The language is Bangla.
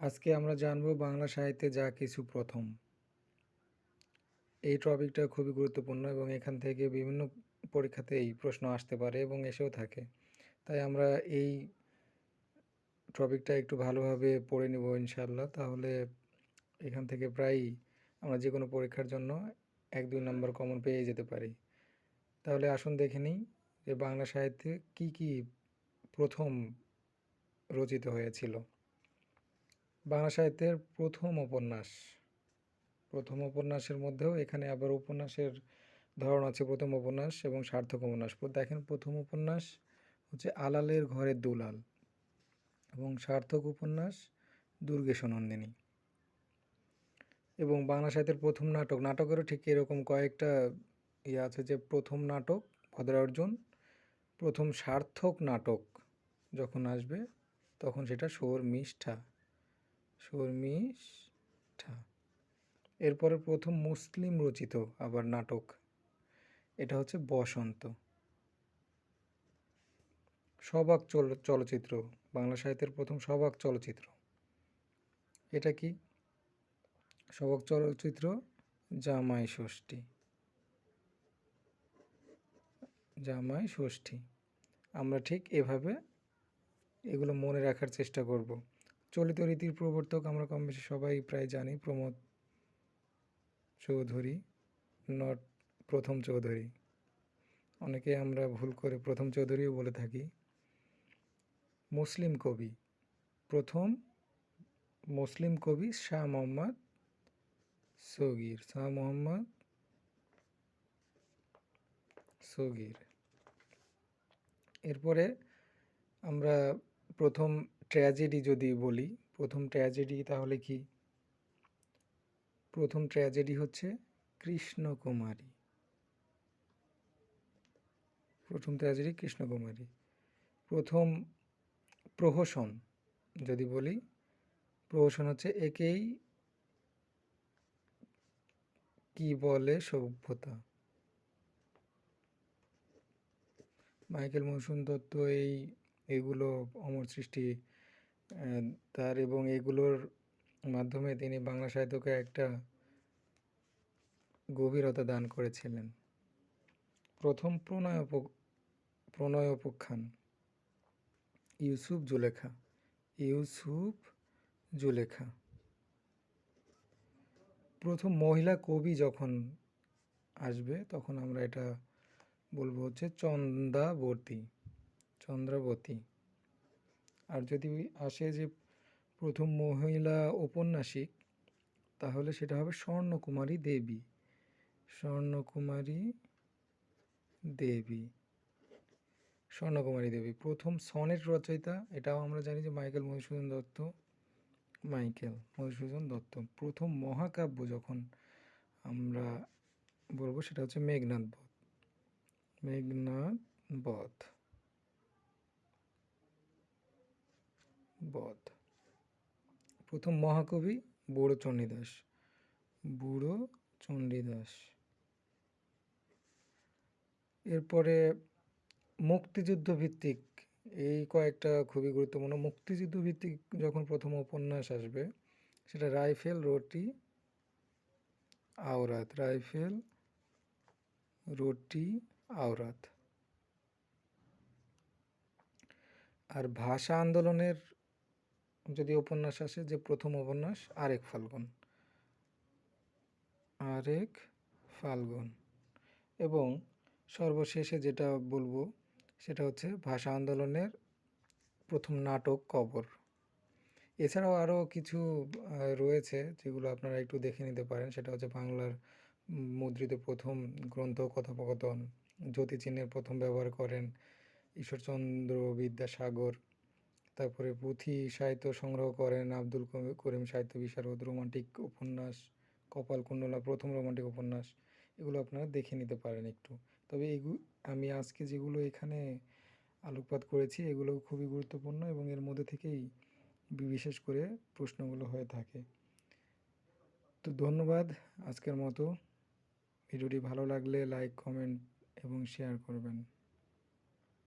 আজকে আমরা জানব বাংলা সাহিত্যে যা কিছু প্রথম। এই টপিকটা খুবই গুরুত্বপূর্ণ এবং এখান থেকে বিভিন্ন পরীক্ষাতে এই প্রশ্ন আসতে পারে এবং এসেও থাকে। তাই আমরা এই টপিকটা একটু ভালোভাবে পড়ে নেব ইনশাল্লাহ তাহলে এখান থেকে প্রায়ই আমরা যে কোনো পরীক্ষার জন্য এক, দুই নম্বর কমন পেয়ে যেতে পারি। তাহলে আসুন দেখে নিই যে বাংলা সাহিত্যে কি কি প্রথম রচিত হয়েছিল। বাংলা সাহিত্যের প্রথম উপন্যাস। প্রথম উপন্যাসের মধ্যেও এখানে আবার উপন্যাসের ধরন আছে প্রথম উপন্যাস এবং সার্থক উপন্যাস। দেখেন, প্রথম উপন্যাস হচ্ছে আলালের ঘরের দুলাল এবং সার্থক উপন্যাস দুর্গেশ নন্দিনী। এবং বাংলা সাহিত্যের প্রথম নাটক, নাটকেরও ঠিক এরকম কয়েকটা ইয়ে আছে যে প্রথম নাটক ভদ্রার্জুন প্রথম সার্থক নাটক যখন আসবে তখন সেটা শর্মিষ্ঠা শর্মিষ্ঠা। এরপরে প্রথম মুসলিম রচিত আবার নাটক। এটা হচ্ছে বসন্ত। সবাক চলচ্চিত্র, বাংলা সাহিত্যের প্রথম সবাক চলচ্চিত্র। এটা কি? সবাক চলচ্চিত্র, জামাই ষষ্ঠী। জামাই ষষ্ঠী। আমরা ঠিক এভাবে এগুলো মনে রাখার চেষ্টা করব। চলিত রীতির প্রবর্তক আমরা কম বেশি সবাই প্রায় জানি, প্রমোদ চৌধুরী, নট প্রথম চৌধুরী। অনেকে আমরা ভুল করে প্রথম চৌধুরীও বলে থাকি। মুসলিম কবি, প্রথম মুসলিম কবি শাহ মোহাম্মদ সগির, শাহ মোহাম্মদ সগির। এরপরে আমরা প্রথম ট্র্যাজেডি যদি বলি, প্রথম ট্র্যাজেডি তাহলে কি? প্রথম ট্র্যাজেডি হচ্ছে কৃষ্ণকুমারী। প্রথম ট্র্যাজেডি কৃষ্ণকুমারী। প্রথম প্রহসন যদি বলি, প্রহসন হচ্ছে একেই কি বলে সভ্যতা? মাইকেল মৌসুম দত্ত এই, এগুলো অমর সৃষ্টি তার এবং এগুলোর মাধ্যমে তিনি বাংলা সাহিত্যকে একটা গভীরতা দান করেছিলেন। প্রথম প্রণয় প্রণয় উপখ্যান, ইউসুফ জুলেখা ইউসুফ জুলেখা। প্রথম মহিলা কবি যখন আসবে, তখন আমরা এটা বলব হচ্ছে চন্দাবতী চন্দ্রাবতী। আর যদি আসে যে প্রথম মহিলা ঔপন্যাসিক, তাহলে সেটা হবে স্বর্ণকুমারী দেবী। স্বর্ণকুমারী দেবী। স্বর্ণকুমারী দেবী, প্রথম সনেট রচয়িতা, এটাও আমরা জানি যে মাইকেল মধুসূদন দত্ত। মাইকেল মধুসূদন দত্ত, প্রথম মহাকাব্য যখন আমরা বলব সেটা হচ্ছে মেঘনাথ বধ। মেঘনাথ বধ। বধ। প্রথম মহাকবি বুড়ো চণ্ডীদাস। বুড়ো চণ্ডীদাস। এরপরে মুক্তিযুদ্ধ ভিত্তিক, এই কয়েকটা খুবই গুরুত্বপূর্ণ। মুক্তিযুদ্ধ ভিত্তিক যখন প্রথম উপন্যাস আসবে, সেটা রাইফেল রোটি আওরাত। রাইফেল রুটি আওরাত। আর ভাষা আন্দোলনের যদি উপন্যাস আসে, যে প্রথম উপন্যাস, আরেক ফাল্গুন। আরেক ফাল্গুন। এবং সর্বশেষে যেটা বলব, সেটা হচ্ছে ভাষা আন্দোলনের প্রথম নাটক কবর। এছাড়াও আরও কিছু রয়েছে যেগুলো আপনারা একটু দেখে নিতে পারেন। সেটা হচ্ছে বাংলার মুদ্রিত প্রথম গ্রন্থ, কথোপকথন জ্যোতিচিহ্নের প্রথম ব্যবহার করেন, ঈশ্বরচন্দ্র বিদ্যাসাগর তারপরে পুঁথি সাহিত্য সংগ্রহ করেন আব্দুল করিম সাহিত্য বিশারদ, রোমান্টিক উপন্যাস, কপাল কুণ্ডলা, প্রথম রোমান্টিক উপন্যাস, এগুলো আপনারা দেখে নিতে পারেন একটু। তবে এগুলো আমি আজকে যেগুলো এখানে আলোকপাত করেছি এগুলো খুবই গুরুত্বপূর্ণ এবং এর মধ্যে থেকেই বিশেষ করে প্রশ্নগুলো হয়ে থাকে। তো ধন্যবাদ আজকের মতো। ভিডিওটি ভালো লাগলে লাইক, কমেন্ট এবং শেয়ার করবেন।